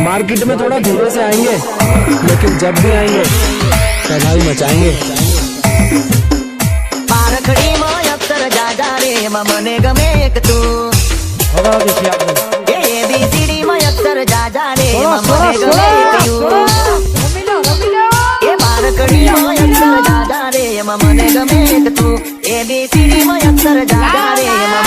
Market में थोड़ा धीरे से आएंगे लेकिन जब भी आएंगे कढ़ाई मचाएंगे अक्सर जा रे मने गमे एक तू ए बी सी डी अक्सर जा रे मने तू अक्सर जा गमे अक्सर जा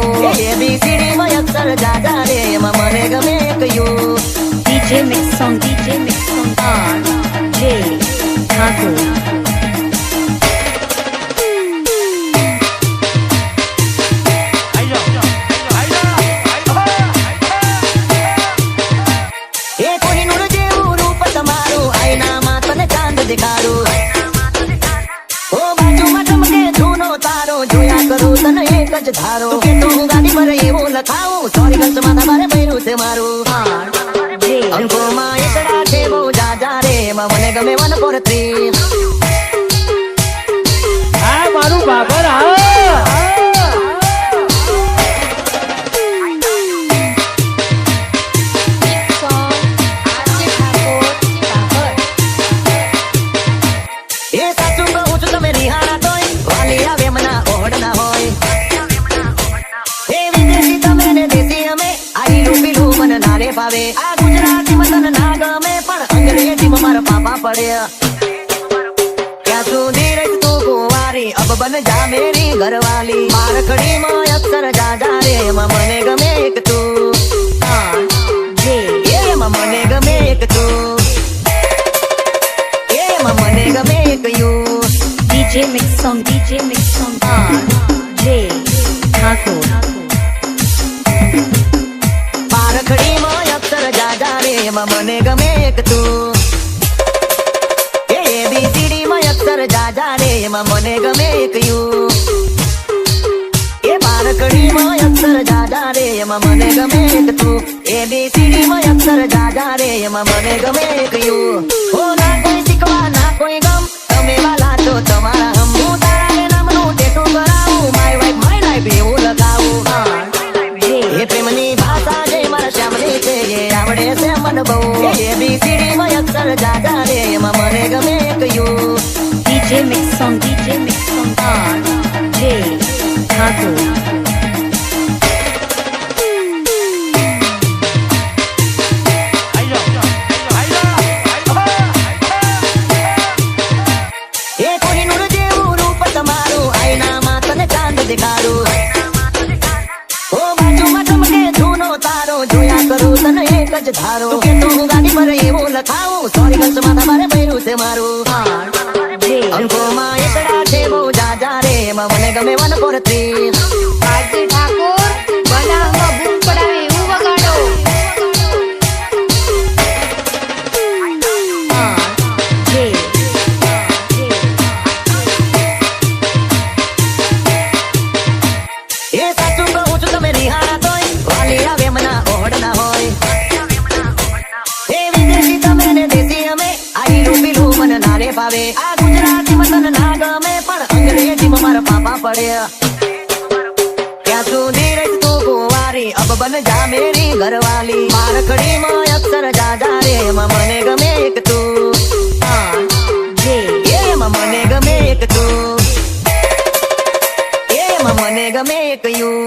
લઉં એબીસીડી માં અક્ષર જાજા રે એમાં મને ગમે એક યુ DJ mix song DJ mix જે જ ધારો તું ગાડી પર એવું લખાવું સોરી ગલ્સ માથા પર પહેરું છે મારું અંકોમાં એકડા છે બહુ જાજા રે મને ગમે વન ફોર થ્રી पड़िया क्या तू धीरज तू कुमारी अब बन जा मेरी घरवाली मारखड़ी माँ अक्सर जा जा रे मने हाँ, गमे एक तू ये मने गमे मने गमे यू डीजे मिक्स डीजे मिक्स हाँ, जे ठाकुर मारखड़ी माँ अक्सर जा जा रे मने गमे एक तू સુંદર જાજા રે એમાં મને ગમે કયું એમાં મને ગમે એ બીસીડીમાં અક્ષર જાજા રે એમાં મને ગમે તમારા બહુ એ બીસીડીમાં અક્ષર જાજા રે એમાં મને ગમે મે સંજી જે મે સંતા દે જે થાતું આયરો આયરો આયરો એકહી નુરજી રૂપ તમારો આયના માં તને ચાંદ દેખારું આયના માં તને ચાંદ ઓ માધુ માથે ધૂનો તારો જોયા કર તને એક જ ધારો તું ગાડી પર એ બોલ ખાઓ સરી ગસ માથા પર મેરુ સે મારું gonna bueno por ti. क्या तू धीरज तू कुवारी अब बन जा मेरी घरवाली मारकड़ी माँ अक्सर जा जा रे मने गमे एक तू ये मने गमे एक तू ये मने गमे एक यू